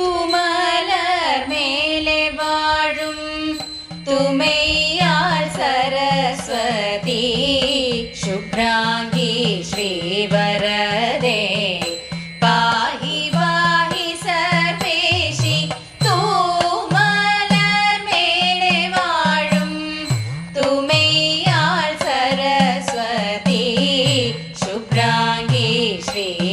तुमले वाडु तु सरस्वती शुभ्राङ्गी श्री वरदे पाहि वाहि सपेशी तु मेले वाडु तु सरस्वती शुभ्राङ्गी श्री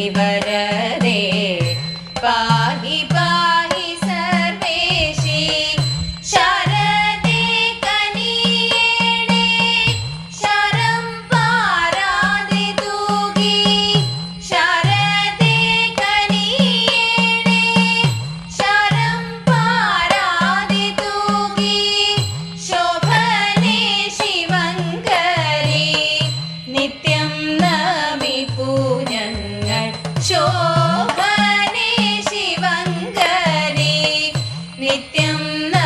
in the